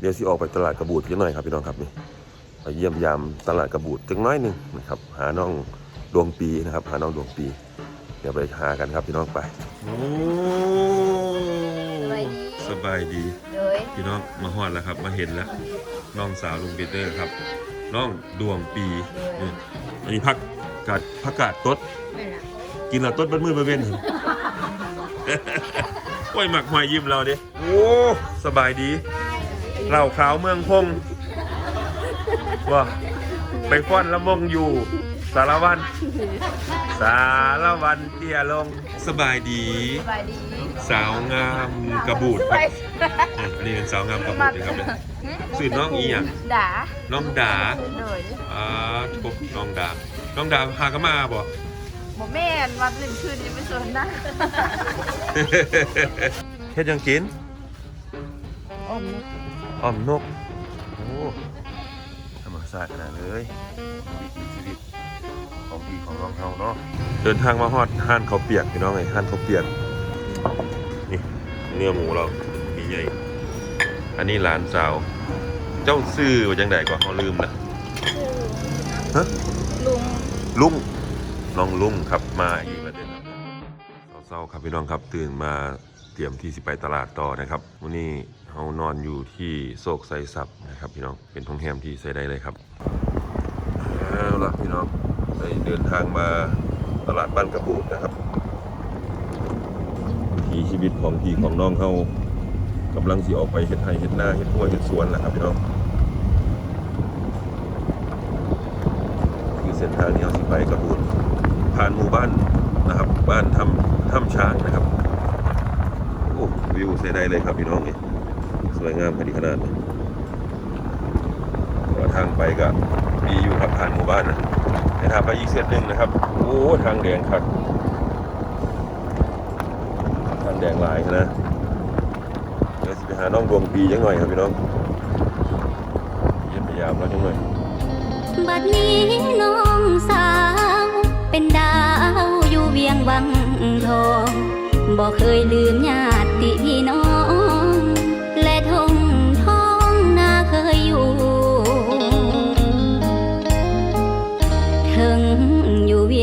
เดี๋ยวสิออกไปตลาดกระบูดพี่หน่อยครับพี่น้องครับนี่ไปเยี่ยมยามตลาดกระบูดจังน้อยหนึงนะครับหาน้องดวงปีนะครับ หาน้องดวงปี เดี๋ยวไปหากันครับพี่น้องไปโอ้สบายดีสบายดีโดยพี่น้องมาฮอดแล้วครับ มาเห็นแล้วน้องสาวลุงปีเตอร์ครับน้องดวงปีนี่อันนี้พักกาดพักกาดตดนั่นล่ะกินแล้วตดบันมือบันเว้นโอ้ยหมักหอยยิ้มเราดิโอ้สบายดี เหล่าขาวเมืองพงว่าไปฟ้อนละมงอยู่ สารวัน สารวันเตี้ยลงสบายดีสบายดีสาวงามกระบูดไปอะอันนี้เป็นสาวงามกระบูดนะครับเนี่ยสื่อน้องอีอะด่าน้องดาโดยอ่าทบน้องดาน้องดาพากนมาบ่บ่แม่นวันหนึ่งคืนยังไม่สนนะเฮ็ดหยังกินอม อ้อมนก โอ้ธรรมชาติขนาดเลยวิถีชีวิตของพี่ของน้องเฮาเนาะ เดินทางมาฮอดห้านข้าวเปียกพี่น้องไงห้านข้าวเปียก นี่เนื้อหมูเรามีใหญ่ อันนี้หลานสาว เจ้าซื้อว่าจังไดกว่าเขาลืมละฮะลุงลุงน้องลุงครับมาอีกแล้วเด้อครับเศร้าๆครับพี่น้องครับตื่นมาเตรียมที่สิไปตลาดต่อนะครับวันนี้ เรานอนอยู่ที่โศกไซซับนะครับพี่น้องเป็นโรงแรมที่ใช้ได้เลยครับเอาล่ะพี่น้องได้เดินทางมาตลาดบ้านกระบูดนะครับวิถีชีวิตของพี่ของน้องเขากำลังสิออกไปเฮ็ดไร่เฮ็ดหน้าเฮ็ดหัวเฮ็ดสวนแหละครับพี่น้องคือเส้นทางนี้เอาสิไปกระบูนผ่านหมู่บ้านนะครับ บ้านทำถ้ำช้างนะครับโอ้วิวเสียดายเลยครับพี่น้องเนี่ย สวยงามพอดีขนาดเลยทางไปก็ดีอยู่ครับผ่านหมู่บ้านนะแต่ถ้าไปอีกเส้นหนึ่งนะครับ โอ้ทางแดงครับทางแดงหลายนะเดี๋ยวสิไปหาน้องดวงปีจังหน่อยครับพี่น้องเยี่ยมพยายามแล้วจังหน่อยบัดนี้น้องสาว เป็นดาวอยู่เวียงวังทองบอกเคยลืมญาติพี่น้อง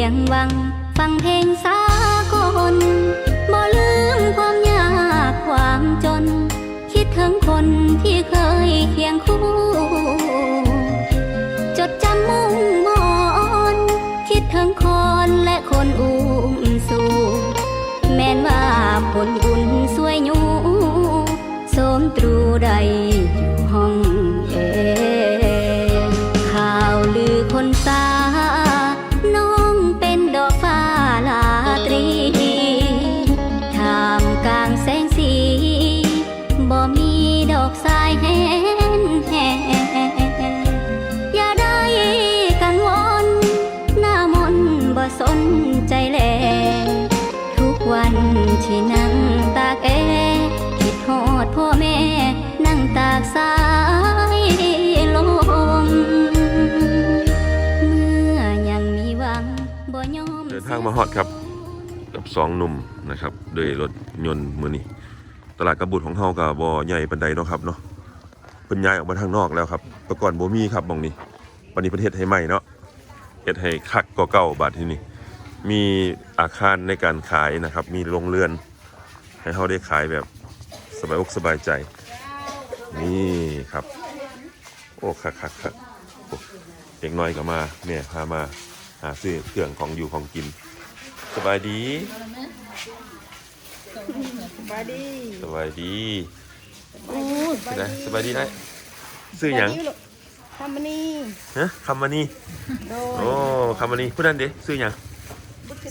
ยู่เวียงวัง ฟังเพลงสากลบ่ลืมความยากความจน คิดถึงคนที่เคยเคียงคู่ จดจำมุ่งมอนคิดถึงคนและคนอุ้มสู่แม้นว่าผลบุญสวยอยู่สมตรูใด มาฮอดครับ กับสองหนุ่มนะครับโดยรถยนต์มือนี้ตลาดกระบุดของเฮากับบ่ใหญ่ปันใดเนาะครับเนาะเป็นย้ายออกมาทางนอกแล้วครับแต่ก่อนบ่มีครับมองนี้วันนี้ประเทศให้ใหม่เนาะเฮ็ดให้คักกว่าเก่าบาดที่นี่มีอาคารในการขายนะครับ มีโรงเรือน ให้เฮาได้ขายแบบสบายอกสบายใจ นี่ครับ โอ้คักคักคักเด็กน้อยก็มาแม่พามาหาซื้อเครื่องของอยู่ของกิน สบายดี สบายดีสบายดีได้สบายดีได้ซื้อหยังทำมันนี่ฮะคำมานี่โดยโอ้คำมานี่ผู้นั้นเด้ซื้อหยัง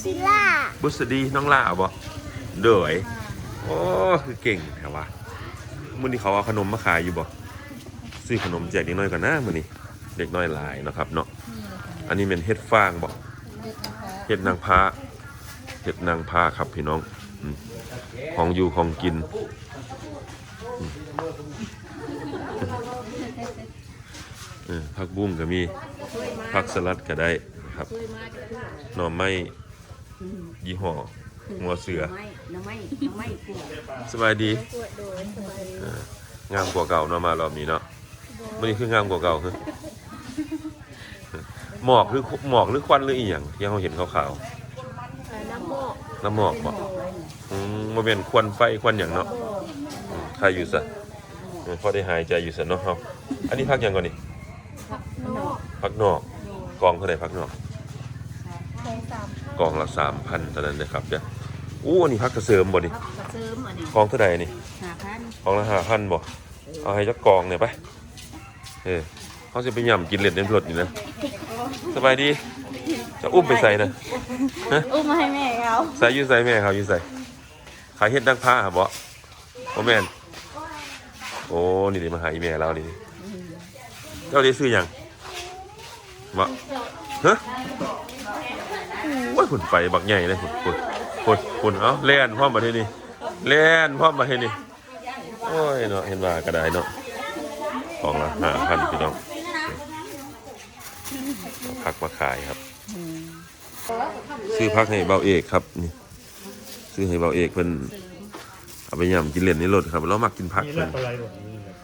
ซิล่าบุษดีน้องล่าบ่เดยโอ้คือเก่งแถวะมื้อนี้เขาเอาขนมมาขายอยู่บ่ซื้อขนมแจกเด็กน้อยก่อนนะมื้อนี้เด็กน้อยหลายเนาะครับเนาะอันนี้เป็นเฮ็ดฟางบ่เฮ็ดนางฟ้า เฮ็ดนางฟ้าครับพี่น้องอืมของอยู่ของกินเออผักบุ้งก็มี ผักสลัดก็ได้ครับหน่อไม้ยี่ห้อหัวเสือไม่น้ำไม่น้ำไม่กลัวสบายดีโดยสบายดีเอองามกว่าเก่าเนาะมารอบนี้เนาะมันนี้คืองามกว่าเก่าคือหมอกหรือหมอกหรือควันหรืออีหยังที่เราเห็นขาวอ่าน้ำหมอกๆ น้ำหมอกบ่อืมบ่เป็นควันไฟควันหยังเนาะอืมใครอยู่ซะเออพอได้หายใจอยู่ซะเนาะเฮาอันนี้พักหยังก่อนนี่นอกพักนอกกองเท่าไหร่พักนอกแพงสามกองละ3,000เท่านั้นนะครับเด้ออู้อันนี้พักกระเสริมบ่นี่กระเซิมอันนี้กองเท่าไหร่นี่ หาพันกองละ5,000บ่ เอาให้จักกองเนี่ยไป เออเขาสิไปย่ำกินเล่นในรถนี่นะ สบายดี จะอุ้มไปใส่นะอุ้มมาให้แม่เขาใส่อยูใส่แม่เขาอยูใส่ขายเฮ็ดดังผ้าหะบ่บ่แม่นโอ้นี่ดิมาหาอีแม่เรานี่เจ้าได้ซื้อหยังบ่ฮะโอ้ยฝุ่นไฟบักใหญ่เลยฝุ่นฝุ่นฝุ่นฝุ่นเอ้าแล่นพร้อมมาที่นี่แล่นพร้อมมาที่นี่โอ้ยเนาะเห็นว่าก็ได้เนาะของละห้าพันพี่น้องเอาพักมาขายครับ ซื้อพักให้เบาเอกครับนี่ซื้อให้เบาเอกเพิ่นเอาไปย่ำกินเล่นในรถครับเรามักกินพักมีเพิ่รันกอะไรแบบนี้เลย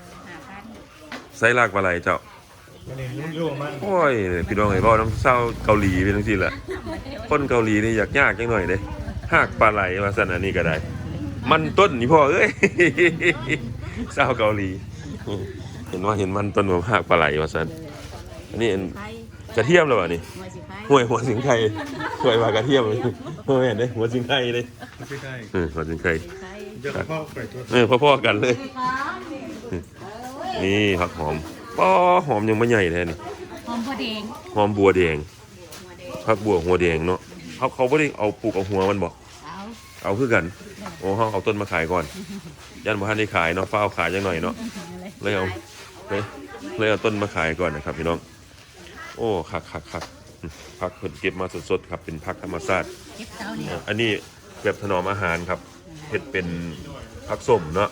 ไส้ลากปลาไหลเจ้ามันเองรุ่งรุ่งมันโอ้ยพี่น้องไอ้บ่น้ำเศร้าเกาหลีเป็นจังซี่แหละคนเกาหลีนี่อยากยากจังหน่อยเด้หากปลาไหลว่าซั่นอันนี้ก็ได้ มันต้นนี่พ่อเอ้ยเศร้าเกาหลี เห็นว่าเห็นมันต้นผมหากปลาไหลว่าซั่นอันนี้อันไข่กระเทียมแล้วบ่นี่หัวสิไข่ ห้วยหัวสิงไข่ห้วยว่ากระเทียมเลยห้วยเห็นเด้หัวสิงไข่เลยไม่ใช่เออหัวสิงไข่ไข่เดี๋ยวพ่อไปตัวเออพ่อๆกันเลย นี่ผักหอมป้อหอมยังไม่ใหญ่แท้นี่หอมพอแดงหอมบัวแดงหัวแดงผักบัวหัวแดงเนาะเขาเขาไม่ได้เอาปลูกเอาหัวมันบอกเอาเอาคือกัน โอ้เขาเอาต้นมาขายก่อน ยันบ่ทันได้ขายเนาะฟ้าเอาขายจังหน่อยเนาะเลยเอาเลยเลยเอาต้นมาขายก่อนนะครับพี่น้อง โอ้คักคักคักอืม ผักเพิ่นเก็บมาสดๆครับเป็นผักธรรมชาติเก็บเต้าเนี่ยอันนี้แบบถนอมอาหารครับเห็ดเป็นผักส้มเนาะ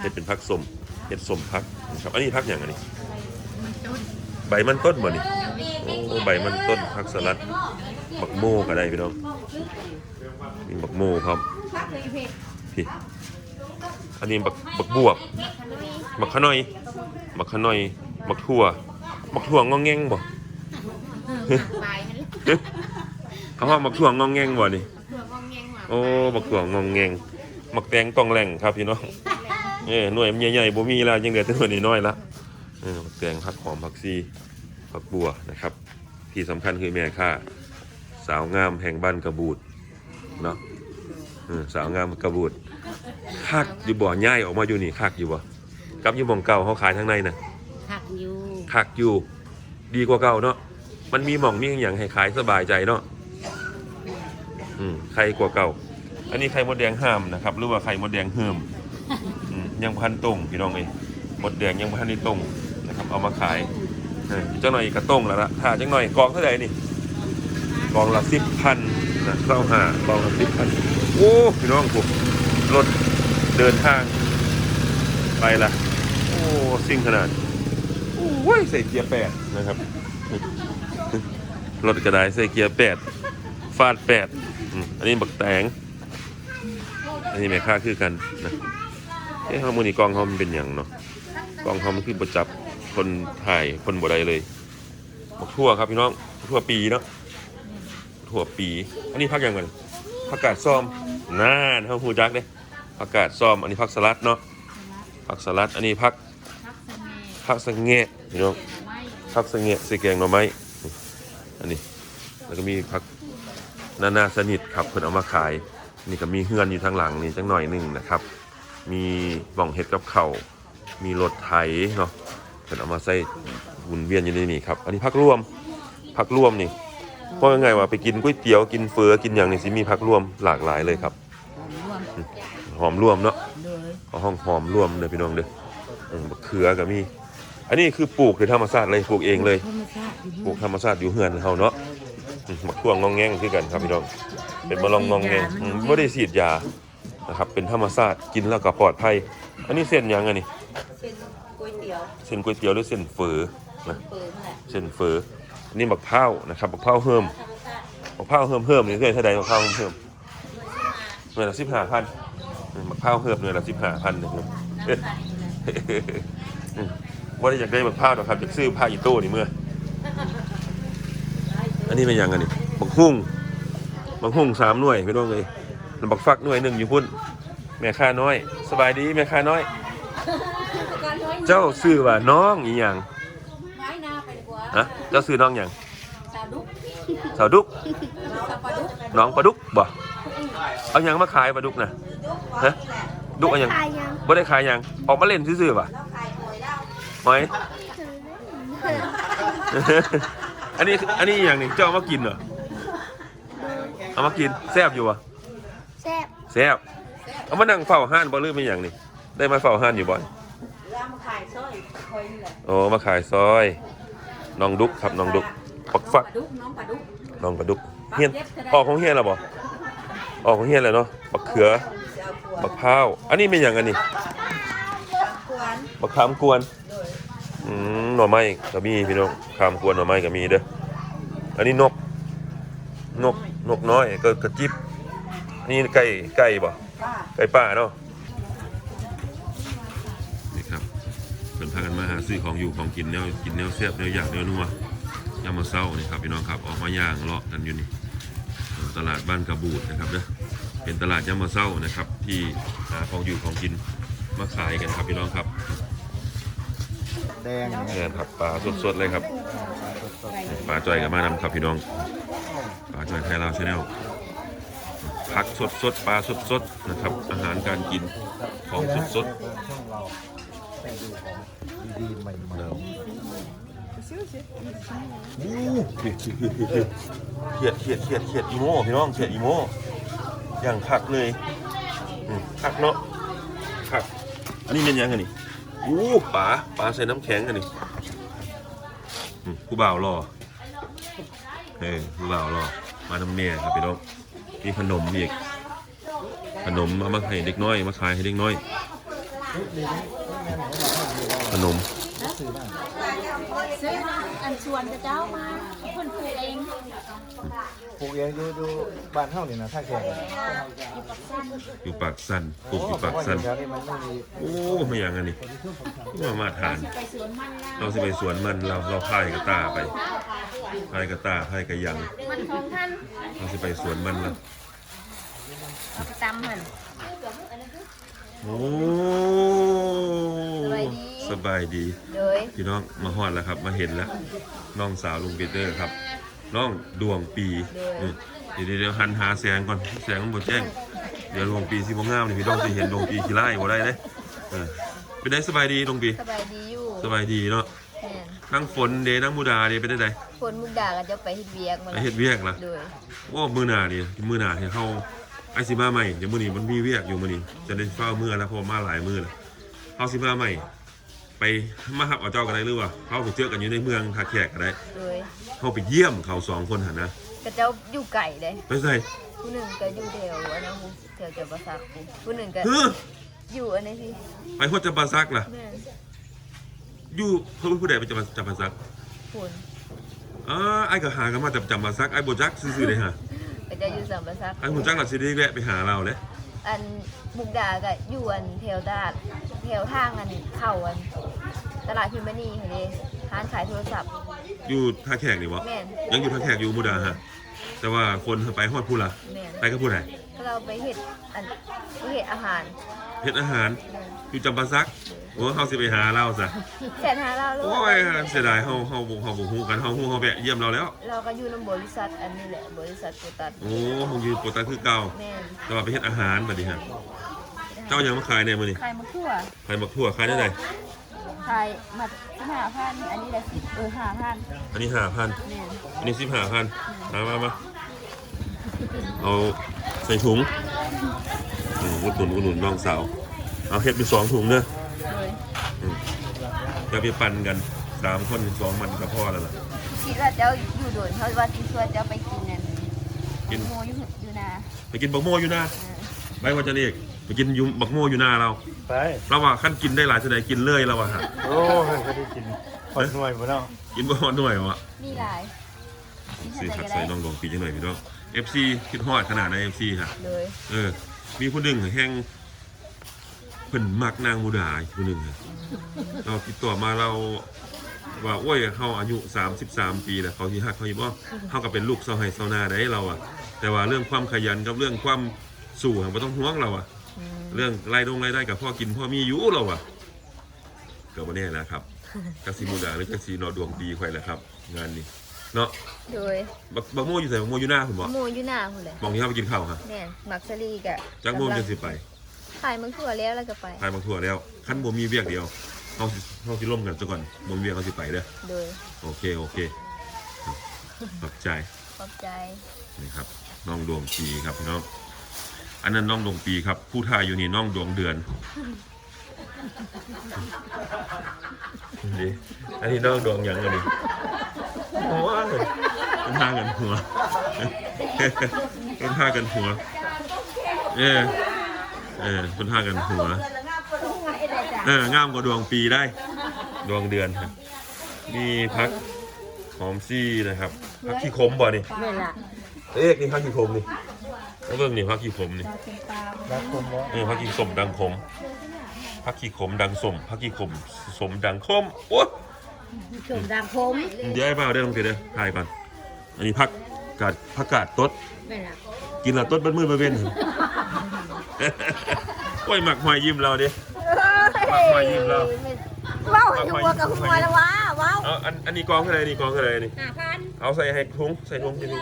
เห็ดเป็นผักส้มเห็ดส้มผักนะครับ อันนี้ผักอย่างอันนี้มันต้นใบมันต้นบ่นี่โอ้ใบมันต้นผักสลัดบักโม่ก็ได้พี่น้องมีบักโม่ครับพี่อันนี้บักบักบวบบักขะน้อยบักขะน้อยบักทั่วบักทั่วงองแงงบ่ ปลายมันเลยเขาว่าบักทั่วงองแงงบ่นี่เพื่ององแงงมาโอ้บักถั่วงองแงงบักแตงต้องแหล่งครับพี่น้องเอ้หน่วยมันใหญ่ๆบ่มีแล้วยังเหลือแต่หน่วยน้อยๆละเออบักแตงผักหอมผักซีผักบัวนะครับ ที่สำคัญคือแม่ค่าสาวงามแห่งบ้านกระบูดเนาะเออสาวงามกระบูดคักอยู่บ่ย่ายออกมาอยู่นี่คักอยู่บ่กับอยู่หม่องเก่าเขาขายทั้งในน่ะผักอยู่ คักอยู่ ดีกว่าเก่าเนาะ มันมีหม่องมีอย่างให้ขายสบายใจเนาะอืมใครกว่าเก่า อันนี้ไข่มดแดงห้ามนะครับ หรือว่าไข่มดแดงเฮิมอืมยังพันตรงพี่น้องเอ้ยมดแดงยังพันในตรงนะครับ เอามาขายเออจังหน่อยกระต้งแล้วละถ้าจังหน่อยกองเท่าไหร่นี่กองละสิบพันนะเข้าหากองละสิบพันโอ้พี่น้องผมรถเดินทาง ไปละโอ้สิ่งขนาดโอ้ยใส่เกียร์แปดนะครับ รถกระไดใส่เกียร์แปดฟาดแปดอันนี้บักแตง อันนี้แม่ค่าคือกันนะเอ้ฮาร์โมนีกล้องเขามันเป็นอย่างเนาะกล้องเขามันคือประจับคนถ่ายคนบ่ได้เลยบักทั่วครับพี่น้องทั่วปีเนาะทั่วปี อันนี้พักอย่างกันผักกาดซ้อมน่านเขาหูจักเด้ผักกาดซ้อม อันนี้ผักสลัดเนาะผักสลัดอันนี้ผักผักสะเงผักสะแงะพี่น้องไม้ผักสะแงะใส่แกงหน่อไม้ อันนี้ แล้วก็มีผักนานาสนิทครับเพิ่นเอามาขาย นี่ก็มีเฮือนอยู่ทางหลังนี่จังหน่อยหนึ่งนะครับ มีบ่องเห็ดกับเข่าวมีรถไถเนาะเพิ่นเอามาใส่หมุนเวียนอยู่ในนี่ครับ อันนี้ผักร่วมผักร่วมนี่เพราะยังไงว่าไปกินก๋วยเตี๋ยวกินเฟอกินอย่างนี้สิมีผักร่วมหลากหลายเลยครับ หอมร่วมหอมร่วมเนาะเลยเอาห้องหอมร่วมเด้อพี่น้องเด้อเออบักเขือก็มี อันนี้คือปลูกโดยธรรมชาติเลยปลูกเองเลยธรรมชาติอยู่ปลูกธรรมชาติอยู่เฮือนเฮาเนาะอืมมักทั่วงองแงงคือกันครับพี่น้องเป็นมะลองงองแงงอืมบ่ได้ฉีดยานะครับเป็นธรรมชาติกินแล้วก็ปลอดภัย อันนี้เส้นหยังอันนี้เส้นก๋วยเตี๋ยวเส้นก๋วยเตี๋ยวหรือเส้นเฝอนะ เปิดนั่นแหละเส้นเฝออันนี้บักพร้าวนะครับบักพร้าวเฮิมบักพร้าวเฮิมเฮิมนี่เคยเท่าใดบักพร้าวเฮิมเฮิมหน่วยละ15,000อืมบักพร้าวเฮิมหน่วยละ15,000นะครับเอ้ย ว่าได้อยากได้บักพร้าวหรอกครับอยากซื้อผ้าอีโต้นี่เมื่อ อันนี้เป็นหยังอันนี้บักหุ่งบักหุ่งสามหน่วยไม่ต้องเลยแล้วบักฟักหน่วยหนึ่งอยู่พุ่นแม่ค้าน้อย สบายดีแม่ค้าน้อย เจ้าซื้อว่าน้องอีหยังไม้หน้าไปดีกว่าฮะเจ้าซื้อน้องหยังสาวดุกสาวดุกสาวปลาดุกน้องปลาดุกบ่เอาหยังมาขายปลาดุกนะฮะดุกเอาหยังบ่ได้ขายหยังออกมาเล่นซื่อๆป่ะ หอย อันนี้อันนี้อหย่างหนี้เจ้าเอามากินเหรอ เอามากินแซ่บอยู่วะแซ่บแซ่บเอามานั่งเฝ้าห้านบ่ลืมเป็นอย่างนี้ได้มาเฝ้าห้านอยู่บ่อยแล้วมาขายสร้อยคอยนี่แหละโอ้มาขายซอย น้องดุกครับน้องดุกปักฟักปลาดุกน้องปลาดุกน้องปลาดุกเฮียนออกของเฮียนแล้วบ่ออกของเฮียนแล้วเนาะบักเขือจะเอาขวดบักพร้าวอันนี้เป็นอย่างอันนี้ขวานบักขามกวน อืมหน่อไม้ก็มีพี่น้องขามกวนหน่อไม้ก็มีเด้ออันนี้นก นกนกน้อยก็กระจิบอันนี้ไก่ไก่บ่ป้าไก่ป่าเนาะนี่ครับเป็นพากันมาหาซื้อของอยู่ของกินแนวกินแนวเสียบแนวอยากแนวนัวยามมาเศร้านี่ครับพี่น้องครับออกมาย่างเลาะกันอยู่นี่ตลาดบ้านกระบูดนะครับเด้อเป็นตลาดยามมาเศร้านะครับ ที่หาของอยู่ของกินมาขายกันครับพี่น้องครับ แดงนี่ครับปลาสดๆเลยครับปลาจอยกับมานำครับพี่น้องปลาจอยไทยลาวชาแนลผักสดๆปลาสดๆนะครับ อาหารการกินของสดๆช่องเราแต่งดูของดีๆใหม่แล้วเขียดเขียดเขียดเขียดอีโม่พี่น้องเขียดอีโม่อย่างคักเลยอืมคักเนาะคักอันนี้เป็นยังไงนี่ อู้ปลาปลาใส่น้ำแข็งกันนี่ผู้บ่าวรอเออผู้บ่าวรอมาทำเมียครับพี่น้องมีขนมอีกขนมเอามาให้เด็กน้อยมาขายให้เด็กน้อย ขนมออันชวนเจ้ามาคนปลูกเอง ๆ ปลูกเองดูดูบ้านเท่านี่นะถ้าแข่งอยู่ปากสันปลูกอยู่ปากสันแถวนี้มันไม่มีโอ้ไม่อย่างอันนี้มามาทานไปสวนมันแล้วเราสิไปสวนมันเราเราพายกระตาไปพายกระตาพายกระยัง มันของท่านเราสิไปสวนมันแล้วตำมันโอ้สบายดีสบายดีโดยพี่น้องมาฮอดแล้วครับ มาเห็นแล้วน้องสาวลุงปีเตอร์ครับ น้องดวงปีอืมเดี๋ยวเดี๋ยวหันหาแสงก่อนแสงมันบดแจ้ง เดี๋ยวดวงปีสิบ่งามนี่พี่น้องสิเห็นดวงปีขี้ไล่บ่ได้เด้เออเป็นได้สบายดีดวงปีสบายดีอยู่สบายดีเนาะแม่นนั่งฝนเดนั่งมูดาเดไปได้ไดคนมุกดาก็จะไปเฮ็ดเวียกมาไปเฮ็ดเวียกล่ะโดยโอ้มือหนาดิมือหนาที่เฮาไอสิมาใหม่เดี๋ยวมื้อนี้มันมีเวียกอยู่มื้อนี้จะได้เฝ้ามื้อแล้วเพราะว่ามาหลายมื้อแล้วเฮาสิมาใหม่ ไปมาหับเอาเจ้ากันได้หรือว่าเฮาไปเจอกันอยู่ในเมืองท่าแขกก็ได้โดยเฮาไปเยี่ยมเขาสองคนหั่นนะก็เจ้าอยู่ไก่เลยไปใส่ผู้หนึ่งก็อยู่แถวอันนั้นแถวเจ้าประสักผู้หนึ่งก็เฮ้ออยู่อันนี้ที่ไปฮอดจำปาซักล่ะแม่นอยู่เพิ่นผู้ใดไปจำปาจำปาซักคุณอ๋อไอ้ก็หากันมาจากจำปาซักไอ้บ่จักซื่อๆเลยฮะก็จะอยู่สัมประสักไอ้บ่จักล่ะสิได้แวะไปหาเราเด้ อันมุกดาก็อยู่อันแถวตลาดแถวทางอันเข้าอันตลาดพิมพ์มณีค่ะเด้ร้านขายโทรศัพท์ อยู่ท่าแขกนี่บ่แม่น ยังอยู่ท่าแขกอยู่มุดาฮะแต่ว่าคนไปฮอดผู้ละแม่นไปกับผู้ใดถ้าเราไปเฮ็ดอันไปเฮ็ดอาหารเฮ็ดอาหารอยู่จำปาซัก โอ้เฮาสิไปหาเราซะแสนหาเราลูโอ้ยเสียดายเฮาเฮาบ่เฮาบ่ฮู้กันเฮาฮู้เฮาแวะเยี่ยมเราแล้ว เราก็อยู่ในบริษัทอันนี้แหละบริษัทโกตัสโอ้เฮาอยู่โปรตัสคือเก่าแม่นแต่ว่าไปเฮ็ดอาหารบัดนี้ฮะเจ้ายังมาขายในมื้อนี้ขายมะขั่วขายบักทั่วขายได้ไดขายมาห้าพันอันนี้ละสิบเออห้าพันอันนี้5,000แม่นอันนี้15,000มามามาเอาใส่ถุงอืมอุดหนุนอุดหนุนน้องสาว เอาเฮ็ดเป็นสองถุงเด้อ เลยอย่าไปปั่นกันสามคนเป็นสองมันก็พอแล้วล่ะคิดว่าเจ้าอยู่โดนเขาว่าสิชวนเจ้าไปกินนั่นกินโมอยู่อยู่นาไปกินบักโม่อยู่นะไปว่าจะเรียกไปกินอยูบักโม่อยู่หน้าเราไปเราว่าขั้นกินได้หลายแสดงกินเลยเราอะฮะโอ้ยก็ได้กินคนหน่วยหมดแล้วกินบ่ฮอดหน่วยวะมีหลายซื้อขัดใส่น้องดวงปีจังหน่อยพี่น้อง FC คิดฮอดขนาดใน FC ฮะเลยเออ มีผู้หนึ่งแห้งเพิ่นมักนางมุดาอีกคนหนึ่งอะ เราติดต่อมาเราว่าโอ้ยเขาอายุ 33 ปีแล้วเขาที่ฮักเขาอีบ่เขาก็เป็นลูกเสาไห้เสานาได้เราอะแต่ว่าเรื่องความขยันกับเรื่องความสู่อะบ่ต้องห่วงเราอะเรื่องรายดงรายได้กับพ่อกินพ่อมีอยู่เราอะก็บ่แน่นะครับกสิมุดาหรือกสินอดวงดีค่อยแหละครับ งานนี้เนาะโดยบักบักโมอยู่ไสบักโมอยู่หน้าคุณบ่หมูอยู่หน้าพุ่นเลยมองที่เขาไปกินข้าวฮะแม่นมักสลีกะจักโมงจะสิไป ขายมันทั่วแล้วแล้วก็ไปทายบางทั่วแล้วคันบ่มีเวียกเดียวเฮาสิเฮาสิร่วมกันซะก่อนบ่มีเวียกเฮาสิไปเด้อโดยโอเคโอเคขอบใจขอบใจ นี่ครับน้องดวงปีครับพี่น้องอันนั้นน้องดวงปีครับ ผู้ทายอยู่นี่น้องดวงเดือนดีอันนี้น้องดวงหยังอันนี้โอ้ยเป็นทากันหัว เป็นทากันหัว เออ เออเป็นทากันหัว เอองามกว่าดวงปีได้ ดวงเดือนครับมีพักหอมซี่นะครับพักขี้ขมบ่นี่ไม่ละเอ๊ะนี่พักขี้ขมนี่แล้วเบิ่งนี่พักขี้ขมนี่รักคนว่าเออพักขี้ขมดังขมพักขี้ขมดังสมพักขี้ขมสมดังขมโอ้ยชมดังผมเดี๋ยวให้เปล่าได้อลองเสียเด้อถ่ายก่อนอันนี้พักกาดพักกาดตดไม่ละกินและตดเบิ้มือเบิ้น โอ้ยหมักหอยยิ้มเราดิหมักหอยยิ้มเราว้าวหัวกับหัวแล้วว้าว้าวเอาอันอันนี้กองเท่าไหร่นี่กองเท่าไหร่นี่ห้าพันเอาใส่ให้ถุงใส่ถุงทีนี้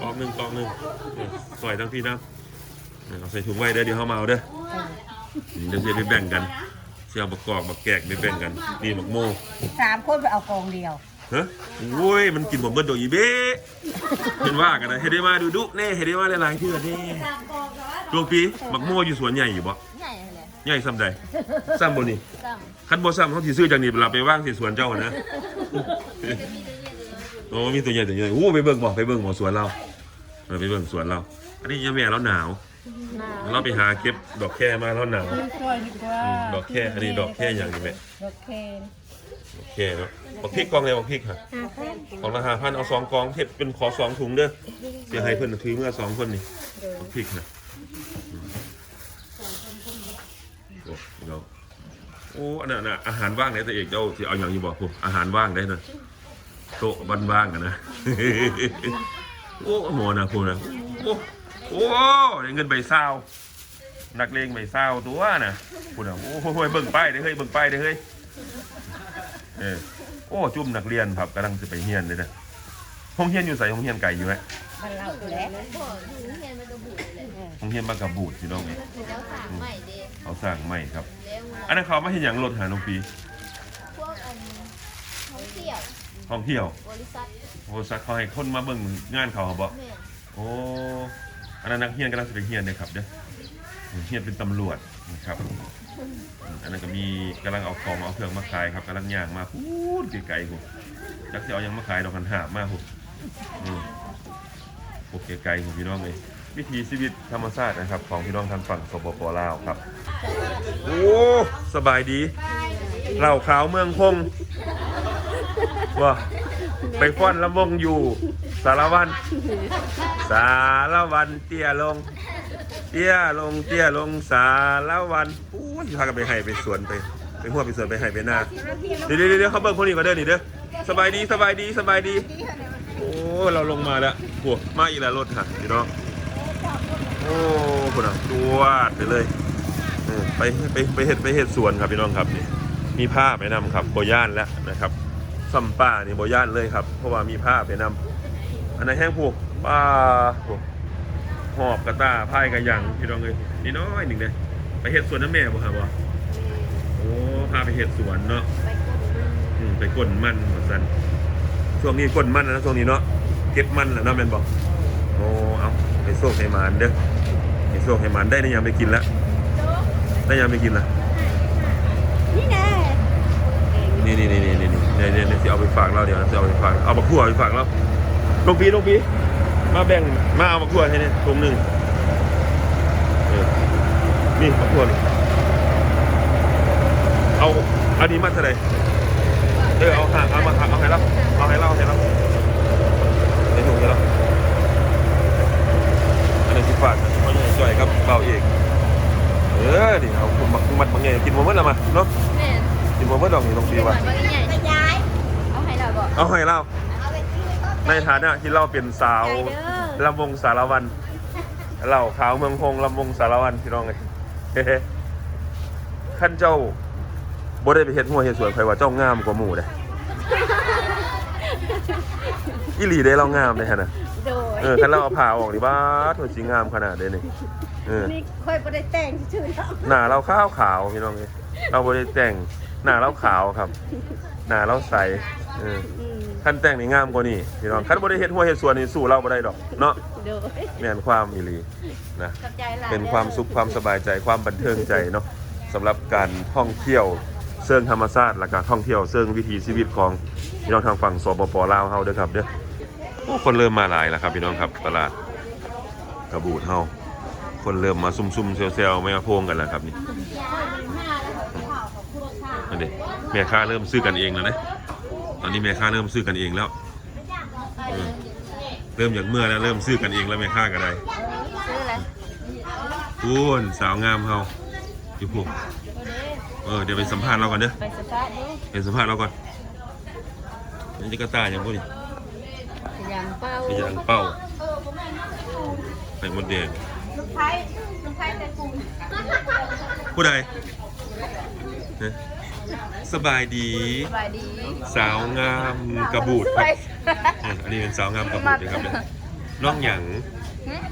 กองหนึ่งกองหนึ่งนี่สอยทั้งพี่นะนี่เอาใส่ถุงไว้เด้อเดี๋ยวเขามาเอาเด้อเดี๋ยวจะไปแบ่งกันเสี่ยวบักกอกบักแกกไปแบ่งกันนี่บักโมสามคนไปเอากองเดียวฮะโอ้ยมันกินผมเบิดโดยอีเบ้เป็นว่ากันนะเฮดได้มาดูดุแน่เฮดได้มาหลายๆเทื่อแน่ ดวงปีบักโมอยู่สวนใหญ่อยู่บ่ใหญ่เลยใหญ่ซ้ำใดซ้ำบ่นี่ซ้คันบ่ซ้ำเขาสิซื้อจากนี่เวลาไปว่างสิสวนเจ้าอะนะโอ้มีตัวใหญ่ตัวใหญ่โอ้ไปเบิ่งบ่ไปเบิ่งบ่สวนเราเออไปเบิ่งสวนเรา อันนี้ยังแม่เราหนาวเราไปหาเก็บดอกแค่มาแล้วหนาวช่วยดีกว่าอืมดอกแค่อันนี้ดอกแค่อย่างนี้แม่โอเคดอกแค่เนาะบักพริกกองเลยบักพริกค่ะห้าพันของราคาพันเอาสองกองเทปเป็นขอสองถุงเด้อเสียให้เพิ่นถือเมื่อสองคนนี่บักพริกนะอืม โอ้เดี๋ยวโอ้อันนั้นน่ะอาหารว่างเนี่ยตัวเอกเจ้าสิเอาอย่างนี้บอกผมอาหารว่างได้นะโต๊ะบ้านว่างอะนะ โอ้หมอนะพูนะโอ้โอ้ได้เงินใบเศร้านักเลงใบเศร้าตัวนะพูนะโอ้โหเบิ่งป้ายเด้เฮ้ยเบิ่งป้ายเด้เฮ้ยเออโอ้จุ่มนักเรียนครับกำลังจะไปเฮียนเลยนะห้องเฮียนอยู่ใส่ห้องเฮียนไก่อยู่ไหมมันเราแล้วำพ่ออยู่เฮียนมันก็บูดเลย ห้องเฮียนบางกระบูดพี่น้องนี่แล้วสามใหม่เด้เขาสร้างใหม่ครับ แล้วอันนั้นเขาไม่เห็นอย่างรถหาน้องปีพวกอันท่องเที่ยวท่องเที่ยวบริษัทโอ้สักเขาให้คนมาเบิ่งงานเขาเขาบอกแม่นโอ้อันนั้นนักเฮียนกำลังจะไปเฮียนเลยครับเด้อเฮียนเป็นตำรวจนะครับอันนั้นก็มีกำลังเอาของเอาเครื่องมาขายครับกำลังย่างมาพูดไกลๆผมจักจะเอาหยังมาขายดอกหันหาบมาผมอืมโอเคไกลผมพี่น้องเลย วิถีชีวิตธรรมชาตินะครับ ของพี่น้องทางฝั่งสปปลาวครับ โอ้สบายดีเหล่าขาวเมืองพงว่าไปฟ้อนลำวงอยู่ สารวัน สารวันเตี้ยลง เตี้ยลงเตี้ยลงสารวันโอ้ยพากันไปให้ไปสวนไปไปหัวไปสวนไปให้ไปหน้าเดี๋ยวเดี๋ยวเดี๋ยวเขาเบิ่งคนนี้มาเด้อนี่เด้อสบายดีสบายดีสบายดี โอ้เราลงมาแล้วโอ้มาอีกแล้วรถค่ะพี่น้อง โอ้คนอะตัวดไปเลยไปไปไปเห็ดไปเห็ดสวนครับพี่น้องครับนี่มีผ้าไปนำครับโบย่านแล้วนะครับซัมป้านี่โบย่านเลยครับ เพราะว่ามีผ้าไปนำอันนั้นแห้งผูกป้าหอบกระตาพายกระยังพี่น้องเลยนี่น้อยหนึ่งเลยไปเห็ดสวนน้ำแม่บ่ครับบ่โอ้พาไปเห็ดสวนเนาะไปก้นมันหมดสันช่วงนี้ก้นมันนะช่วงนี้เนาะเก็บมันแหละเนาะแม่นบอกโอ้เอา ไปโซ่ให้หมานเด้อไปโซ่ให้หมานได้ในยามไปกินแล้วได้ยามไปกินละนี่แน่นี่นี่นี่นี่นี่นี่เดี๋ยวเดี๋ยวจะเอาไปฝากเราเดี๋ยวจะเอาไปฝากเอาบักขั่วไปฝากเราลงปีลงปีมาแบ่งมาเอาบักขั่วให้เนี่ยถุงหนึ่งเออนี่บักขั่วนี่เอาอันนี้มาเท่าไหร่เออเอาหาเอามาเอาให้เราเอาให้เราเอาให้เราในถุงให้เรา อันนี้สิฝากเขาจะจ่อยครับเบาเอกเออนี่เอาคุมมัดมัดบางไงกินมาเมื่อละมาเนาะแม่นกินมาเมื่อดอกนี่ต้องปีว่าบางใหญ่ไปย้ายเอาให้เราบ่เอาให้เราเอาไปที่ต้นในฐานะที่เราเป็นสาวลำวงสารวันเราขาวเมืองพงลำวงสารวันพี่น้องไงเฮ้ขั้นเจ้าบ่ได้ไปเฮ็ดหัวเฮ็ดสวนใครว่าเจ้างามกว่าหมู่เด้อีหลีได้เรางามเลยฮะนะ เออคันเราเอาผ่าออกดิบ้าโถสิงามขนาดเด้นี่เออนี่ค่อยบ่ได้แต่งชื่อเนาะหน้าเราขาวขาวพี่น้องเอ้ยเราบ่ได้แต่งหน้าเราขาวครับ หน้าเราใสเอออืมคันแต่งนี่งามกว่านี่พี่น้องคันบ่ได้เฮ็ดหัวเฮ็ดสวนนี่สู้เราบ่ได้ดอกเนาะโดยแม่นความอีหลีนะ ขอบใจหลายเป็นความสุขความสบายใจความบันเทิงใจเนาะสำหรับการท่องเที่ยวเชิงธรรมชาติและการท่องเที่ยวเชิงวิถีชีวิตของพี่น้องทางฝั่งสปปลาวเฮาเด้อครับเด้อ โอ้คนเริ่มมาหลายแล้วครับพี่น้องครับตลาดกระบูดเฮาคนเริ่มมาซุ่มๆเซลๆไม่มาโพงกันแล้วครับนี่นั่นดิแม่ค้าเริ่มซื้อกันเองแล้วนะตอนนี้แม่ค้าเริ่มซื้อกันเองแล้วเออเริ่มอย่างเมื่อแล้วเริ่มซื้อกันเองแล้วแม่ค้ากันได้ซื้ออะไรพูนสาวงามเฮาอยู่พวกเออเดี๋ยวไปสัมภาษณ์เราก่อนเด้อไปสตาร์ทดูไปสัมภาษณ์เราก่อนนี่จะกระตายอย่างพวกนี้ พยายามเป้าไปยางเป้าไปหมดแดงลูกไผ่ลูกไผ่แต่กลุ่มผู้ใดฮะสบายดี สบายดีสาวงามกระบูดครับเอออันนี้เป็นสาวงามกระบูดนะครับเนี่ยน้องหยัง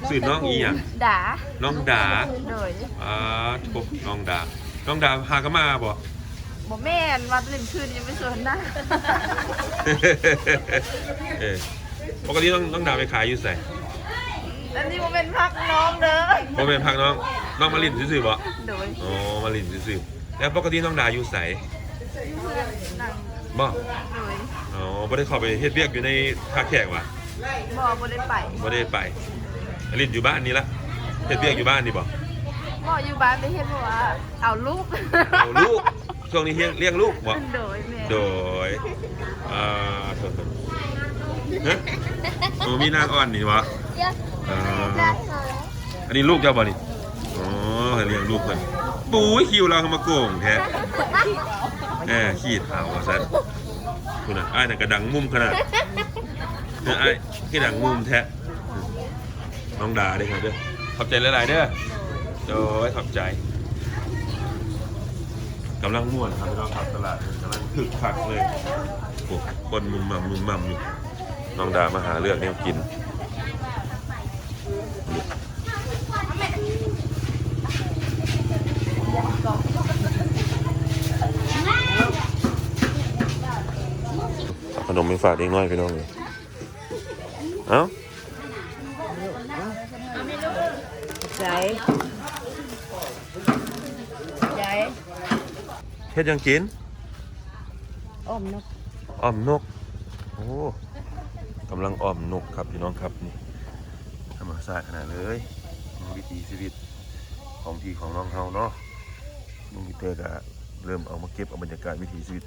สื่อน้องอีหยังด่าน้องดาโดยอ่าโถน้องดาน้องดาพากนมาบ่บ่แม่นวัดเล่นคืนยังไม่สวนนะ เออ ปกติต้องต้องดาวไปขายอยู่ใส่อันนี้บ่เป็นพักน้องเด้อโมเป็นพักน้องน้องมาลินซื่อๆบ่โดยอ๋อมาลินซื่อๆแล้วปกติน้องดาอยู่ใส่นั่งบ่โดยอ๋อบ่ได้เข้าไปเฮ็ดเวียกอยู่ในภาคแขกว่ะบ่บ่ได้ไปบ่ได้ไปลินอยู่บ้านนี่ละเฮ็ดเวียกอยู่บ้านนี่บ่บ่อยู่บ้านไปเฮ็ดเพราะว่าเอาลูกเอาลูกช่วงนี้เลี้ยงเลี้ยงลูกบ่โดยแม่โดยอ่าเถอะ ฮะโอ้มีนางอ่อนนี่วะอ่าอันนี้ลูกเจ้าบ่นี่อ๋อให้เลี้ยงลูกเพิ่นปุ้ยคิวเราเขามาโกงแท้แหมขี้เท้าว่าซั่นคุณน่ะอ้ายน่ะกระดังมุมขนาดเอ้ยอ้ายขี้ดังมุมแท้น้องดาเด้อครับเด้อขอบใจหลายๆเด้อโดยขอบใจกำลังม่วนครับพี่น้องครับตลาดกำลังคึกคักเลยโอ้คนมุมมัมมุมมัมอยู่ น้องดามาหาเรื่องแนวกิน ขนมไปฝากเด็กน้อยพี่น้องเลยเอ้าใจใจเฮ็ดหยังกินอ้อมนกอ้อมนก โอ้กำลังอ้อมนกครับพี่น้องครับนี่ธรรมชาติขนาดเลยวิถีชีวิตของพี่ของน้องเฮาเนาะลุงกิเตอร์ก็เริ่มเอามาเก็บเอาบรรยากาศวิถีชีวิต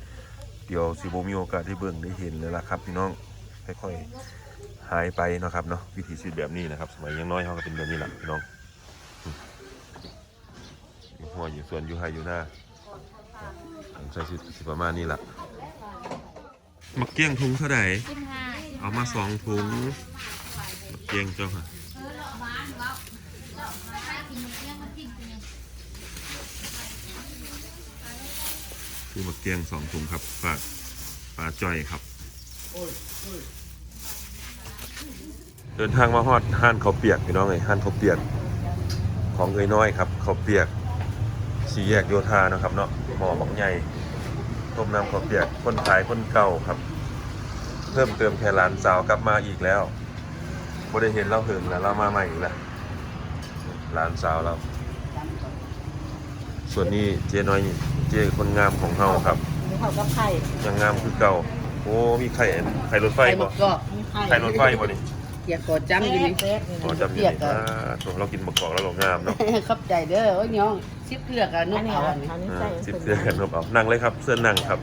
เดี๋ยวสิบมีโอกาสได้เบิ่งได้เห็นเลยล่ะครับ พี่น้องค่อยๆหายไปเนาะครับเนาะวิถีชีวิตแบบนี้นะครับ สมัยยังน้อยเขาก็เป็นแบบนี้แหละพี่น้องอยู่หัวอยู่สวนอยู่ไฮอยู่หน้าใช้ชีวิตสิประมาณนี้ล่ะมักเกี้ยงทุงเท่าไหร่ เอามาสองถุงมักเกียงเจ้าค่ะคือมักเกียงสองถุงครับฝากปลาจ้อยครับ เดินทางมาฮอดห้านเขาเปียกพี่น้องเอ้ยห้านเขาเปียกของเอ้ยน้อยครับเขาเปียกสี่แยกโยธานะครับเนาะหมอบักใหญ่ต้มน้ำข้าวเปียกคนขายคนเก่าครับ เพิ่มเติมแค่ร้านสาวกลับมาอีกแล้วบ่ได้เห็นเราเหิงแล้วเรามาใหม่อีกแล้วร้านสาวเรา ส่วนนี้เจ๊น้อยนี่เจ๊คนงามของเฮาครับ เขากับไข่ยังงามคือเก่า โอ้มีไข่ไข่รถไฟไข่บ่มะกอกไข่รถไฟบ่นี่เกียกกอจ้ำอยู่นี่อ๋อจำอยู่นี่อ่าตัวเรากินมะกอกแล้วเรางามเนาะขับใจเด้อโอ้ยน้องซิบเกลือกอะนุ่มเอาอันนี้ อ่าสิบเสื้อกันครับเอานั่งเลยครับ เสื้อนั่งครับ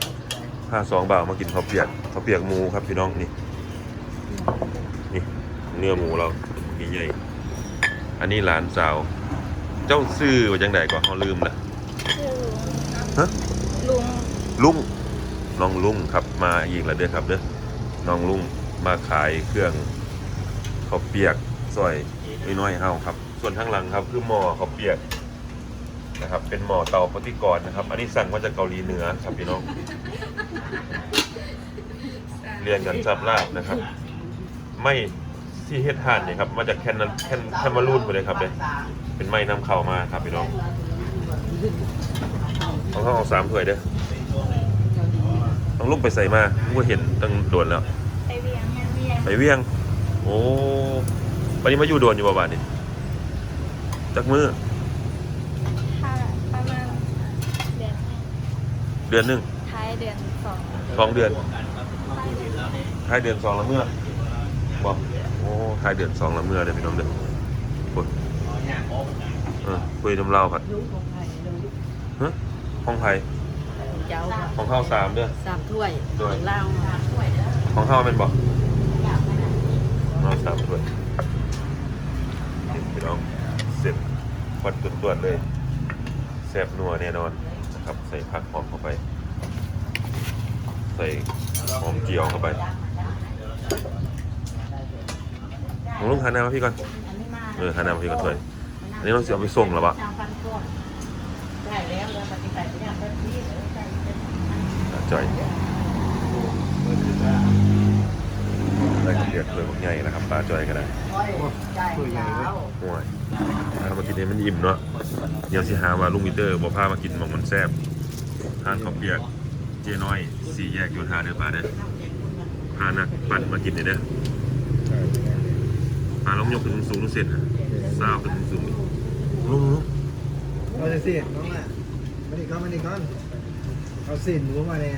ผ้าสองบ่าวมากินข้าวเปียกข้าวเปียกหมูครับพี่น้องนี่นี่เนื้อหมูเราใหญ่ๆอันนี้หลานสาวจเจ้าซื้อว่าจังไดก่อนเขาลืมละฮะลุงลุงน้องลุงครับมาอีกแล้วเด้อครับเด้อน้องลุงมาขายเครื่องข้าวเปียกซอยน้อยๆเฮาครับ ส่วนข้างหลังครับคือหม้อข้าวเปียกนะครับเป็นหม้อเตาปฏิกรณ์นะครับ อันนี้สั่งมาจากเกาหลีเหนือครับพี่น้อง เรียนกันซับลาบนะครับ ไม่ที่เฮ็ดทานเนี่ยครับมาจากแคนนันแคนแคมารูนไปเลยครับเลยเป็นไม้นำเข้ามาครับพี่น้องเอาเข้าเอาสามถ้วยเด้อต้องลุกไปใส่มากูก็เห็นตั้งโดนแล้ว ไปเวียงเวียงไปเวียง โอ้วันนี้มาอยู่โดนอยู่บ่บาทนี่จักมือค่ะประมาณเดือนเดือนหนึ่งท้าย เดือนสองสองเดือนท้ายเดือนสองละเมื่อบอกโอ้ท้ายเดือนสองละเมื่อเด้อพี่น้องเด้อโอ้ยเออคุยน้ำเล่าผัดลูกของไผ่เลยฮะห้องไผ่เจ้าของข้าวสามเด้อสามถ้วยด้วยเหล้าถ้วยเด้อของข้าวเป็นบอกเราสามถ้วยพี่น้องเสร็จควันตรวจๆเลยแซ่บนัวแน่นอนนะครับ ใส่ผักหอมเข้าไปใส่หอมเจียวเข้าไปผมลุงทานน้ำมาพี่ก่อน เออทานน้ำมาพี่ก่อนถ้วยอันนี้เราจะเอาไปส่งหรอปะสามพันก้อเนี่ยแบบนี้เดี๋ยวใส่เป็นอะจ่อยได้กระเทียมถ้วยพวกใหญ่นะครับปลาจ่อยก็ได้ร้อยจ่ายยาวห่วยถ้ามากินนี่ยมันอิ่มเนาะ เดี๋ยวสิหาว่าลุงมิเตอร์บอกพามากินมองมันแซ่บทานข้าวเปียก เจ๊น้อยสี่แยกโยธาเด้อป้าเด้อพานักปั่นมากินเด้อปลาล้มยกขึ้นสูงๆลูกเสร็จนะซาวขึ้นสูงๆลุงลุงเอาจะสิน้องอะมาดิก้อนมาดิก้อนเอาสินหมูมาเลย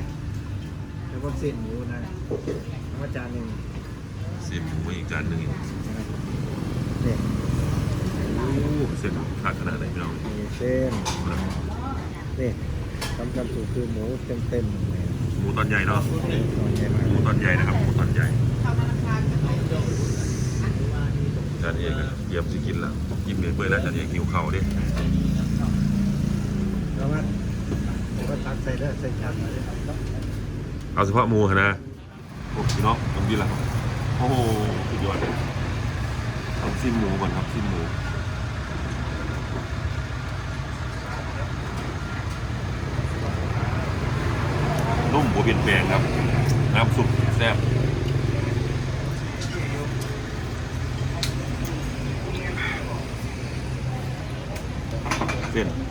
แล้วก็สินหมูนะเอามาจานหนึ่งเสียบหมูอีกจานหนึ่งอีกเนี่ยโอ้เสร็จขาดขนาดไหนพี่น้องมีเส้นนี่ คำจำสูตรคือหมูเต็มเต็มๆเลยหมูตอนใหญ่เนาะตอนใหญ่มากหมูตอนใหญ่นะครับหมูตอนใหญ่จานเอกอะเยียมสิกินละยิ้มเหนื่อยเปื่อยแล้วจานเอกหิวเข่าวเด้แล้วว่าแล้วก็ตักใส่ได้ใส่จานมาเลยเอาเฉพาะหมูนะโอ้พี่น้องน้ำดีละโอ้โหสุดยอดเลยทำซิมหมูก่อนครับซิมหมูนุ่มหัว เปลี่ยนแปลงครับ น้ำซุปแซ่บเปลี่ยน